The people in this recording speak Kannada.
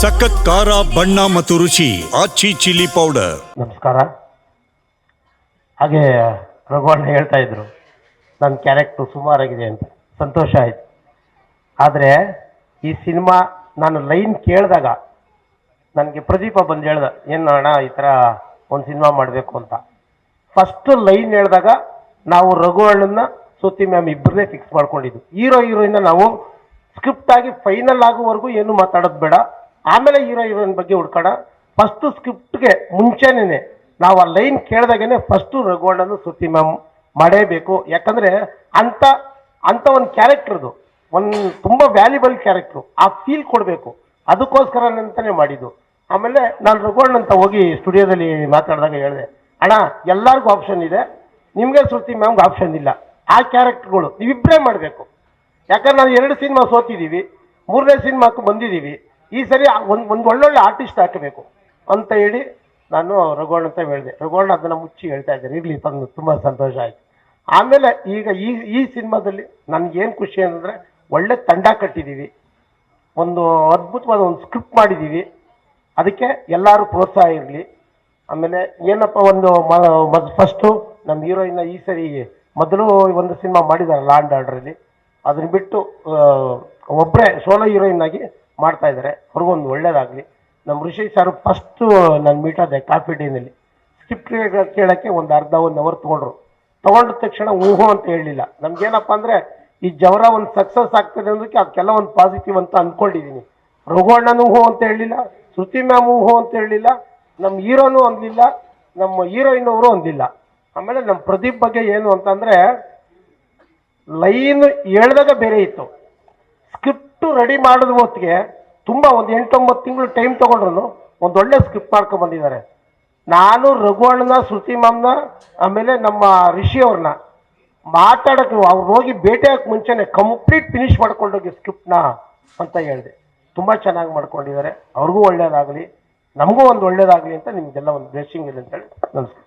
ಸಖತ್ ಖಾರ, ಬಣ್ಣ ಮತ್ತು ರುಚಿ, ಆಚಿ ಚಿಲ್ಲಿ ಪೌಡರ್. ನಮಸ್ಕಾರ. ಹಾಗೆ ರಘುವಣ್ಣ ಹೇಳ್ತಾ ಇದ್ರು ನನ್ನ ಕ್ಯಾರೆಕ್ಟ್ರು ಸುಮಾರಾಗಿದೆ ಅಂತ. ಸಂತೋಷ ಆಯಿತು. ಆದರೆ ಈ ಸಿನಿಮಾ ನಾನು ಲೈನ್ ಕೇಳಿದಾಗ ನನಗೆ ಪ್ರದೀಪ ಬಂದು ಹೇಳ್ದ, ಏನು ಅಣ್ಣ ಈ ಥರ ಒಂದು ಸಿನಿಮಾ ಮಾಡಬೇಕು ಅಂತ. ಫಸ್ಟ್ ಲೈನ್ ಹೇಳಿದಾಗ ನಾವು ರಘುವಣ್ಣನ ಸುತ್ತಿ ಮ್ಯಾಮ್ ಇಬ್ಬರನ್ನೇ ಫಿಕ್ಸ್ ಮಾಡ್ಕೊಂಡಿದ್ದು. ಹೀರೋ, ಹೀರೋಯಿನ್ನ ನಾವು ಸ್ಕ್ರಿಪ್ಟ್ ಆಗಿ ಫೈನಲ್ ಆಗುವವರೆಗೂ ಏನು ಮಾತಾಡೋದು ಬೇಡ. ಆಮೇಲೆ ಹೀರೋ ಹೀರೋಯಿನ್ ಬಗ್ಗೆ ಹುಡ್ಕೋಣ. ಫಸ್ಟ್ ಸ್ಕ್ರಿಪ್ಟ್ಗೆ ಮುಂಚೆನೇ ನಾವು ಆ ಲೈನ್ ಕೇಳಿದಾಗೇನೆ ಫಸ್ಟು ರಘುವಣ್ಣನ ಸುತ್ತಿ ಮ್ಯಾಮ್ ಮಾಡೇಬೇಕು. ಯಾಕಂದರೆ ಅಂಥ ಅಂಥ ಒಂದು ಕ್ಯಾರೆಕ್ಟರ್ದು ಒಂದು ತುಂಬ ವ್ಯಾಲ್ಯೂಬಲ್ ಕ್ಯಾರೆಕ್ಟ್ರು ಆ ಫೀಲ್ ಕೊಡಬೇಕು. ಅದಕ್ಕೋಸ್ಕರ ಅಂತಲೇ ಮಾಡಿದ್ದು. ಆಮೇಲೆ ನಾನು ರಘುವಣ್ಣ ಅಂತ ಹೋಗಿ ಸ್ಟುಡಿಯೋದಲ್ಲಿ ಮಾತಾಡಿದಾಗ ಹೇಳಿದೆ, ಅಣ್ಣ, ಎಲ್ಲರಿಗೂ ಆಪ್ಷನ್ ಇದೆ. ನಿಮಗೆ ಶ್ರುತಿ ಮ್ಯಾಮ್ಗೆ ಆಪ್ಷನ್ ಇಲ್ಲ. ಆ ಕ್ಯಾರೆಕ್ಟರ್ಗಳು ನೀವಿಬ್ಬರೇ ಮಾಡಬೇಕು. ಯಾಕಂದ್ರೆ ನಾವು ಎರಡು ಸಿನಿಮಾ ಸೋತಿದ್ದೀವಿ ಮೂರನೇ ಸಿನಿಮಾಕ್ಕೂ ಬಂದಿದ್ದೀವಿ ಈ ಸರಿ ಒಂದು ಒಳ್ಳೊಳ್ಳೆ ಆರ್ಟಿಸ್ಟ್ ಹಾಕಬೇಕು ಅಂತ ಹೇಳಿ ನಾನು ರಘುವಣ್ಣ ಅಂತ ಹೇಳಿದೆ. ರಘುವಣ್ಣ ಅದನ್ನು ಮುಚ್ಚಿ ಹೇಳ್ತಾ ಇದ್ದಾರೆ. ಇರಲಿ, ತಂದು ತುಂಬ ಸಂತೋಷ ಆಯಿತು. ಆಮೇಲೆ ಈಗ ಈ ಈ ಸಿನಿಮಾದಲ್ಲಿ ನನಗೇನು ಖುಷಿ ಅಂತಂದರೆ ಒಳ್ಳೆ ತಂಡ ಕಟ್ಟಿದ್ದೀವಿ ಒಂದು ಅದ್ಭುತವಾದ ಒಂದು ಸ್ಕ್ರಿಪ್ಟ್ ಮಾಡಿದ್ದೀವಿ ಅದಕ್ಕೆ ಎಲ್ಲರೂ ಪ್ರೋತ್ಸಾಹ ಇರಲಿ. ಆಮೇಲೆ ಏನಪ್ಪ ಒಂದು ಮ ಫಸ್ಟು ನಮ್ಮ ಹೀರೋಯಿನ್ನ ಈ ಸರಿ ಮೊದಲು ಒಂದು ಸಿನಿಮಾ ಮಾಡಿದ್ದಾರೆ ಲಾಂಡ್ ಆರ್ಡ್ರಲ್ಲಿ ಅದನ್ನ ಬಿಟ್ಟು ಒಬ್ಬರೇ ಸೋಲೋ ಹೀರೋಯಿನ್ ಆಗಿ ಮಾಡ್ತಾ ಇದ್ದಾರೆ. ಅವ್ರಿಗೊಂದು ಒಳ್ಳೇದಾಗಲಿ. ನಮ್ಮ ಋಷಿ ಸರ್ ಫಸ್ಟು ನಾನು ಮೀಟ್ ಆದೆ ಕಾಫಿ ಡೇನಲ್ಲಿ ಸ್ಕ್ರಿಪ್ಟ್ ಕೇಳೋಕ್ಕೆ ಒಂದು ಅರ್ಧ, ಒಂದು ಅವರ್ ತೊಗೊಂಡ್ರು. ತೊಗೊಂಡ ತಕ್ಷಣ ಊಹು ಅಂತ ಹೇಳಲಿಲ್ಲ. ನಮ್ಗೇನಪ್ಪ ಅಂದರೆ ಈ ಜವರ ಒಂದು ಸಕ್ಸಸ್ ಆಗ್ತದೆ ಅನ್ನೋದಕ್ಕೆ ಅದಕ್ಕೆಲ್ಲ ಒಂದು ಪಾಸಿಟಿವ್ ಅಂತ ಅಂದ್ಕೊಂಡಿದ್ದೀನಿ ರಘುವಣ್ಣನೂ ಊಹು ಅಂತ ಹೇಳಲಿಲ್ಲ, ಶ್ರುತಿ ಮ್ಯಾಮ್ ಊಹು ಅಂತ ಹೇಳಲಿಲ್ಲ ನಮ್ಮ ಹೀರೋನು ಅಂದಿಲ್ಲ ನಮ್ಮ ಹೀರೋಯಿನ್ ಅವರು ಅಂದಿಲ್ಲ ಆಮೇಲೆ ನಮ್ಮ ಪ್ರದೀಪ್ ಬಗ್ಗೆ ಏನು ಅಂತಂದರೆ, ಲೈನ್ ಹೇಳ್ದಾಗ ಬೇರೆ ಇತ್ತು. ಸ್ಕ್ರಿಪ್ಟ್ ರೆಡಿ ಮಾಡಿದ ಹೊತ್ತಿಗೆ ತುಂಬ ಒಂದು ಎಂಟೊಂಬತ್ತು ತಿಂಗಳು ಟೈಮ್ ತೊಗೊಂಡ್ರು ಒಂದು ಒಳ್ಳೆ ಸ್ಕ್ರಿಪ್ಟ್ ಮಾಡ್ಕೊಂಡು ಬಂದಿದ್ದಾರೆ. ನಾನು ರಘುವಣ್ಣನ ಶ್ರುತಿ ಮಾಮ್ನ ಆಮೇಲೆ ನಮ್ಮ ಋಷಿಯವ್ರನ್ನ ಮಾತಾಡೋಕ್ಕೆ ಅವ್ರು ಹೋಗಿ ಭೇಟಿಯಾಗಕ್ಕೆ ಮುಂಚೆನೆ ಕಂಪ್ಲೀಟ್ ಫಿನಿಶ್ ಮಾಡ್ಕೊಂಡೋಗಿ ಸ್ಕ್ರಿಪ್ಟ್ನ ಅಂತ ಹೇಳಿದೆ. ತುಂಬ ಚೆನ್ನಾಗಿ ಮಾಡ್ಕೊಂಡಿದ್ದಾರೆ. ಅವ್ರಿಗೂ ಒಳ್ಳೇದಾಗಲಿ, ನಮಗೂ ಒಂದು ಒಳ್ಳೇದಾಗಲಿ ಅಂತ ನಿಮಗೆಲ್ಲ ಒಂದು ಬ್ಲೆಸ್ಸಿಂಗ್ ಇದೆ ಅಂತೇಳಿ ನಮಸ್ಕಾರ.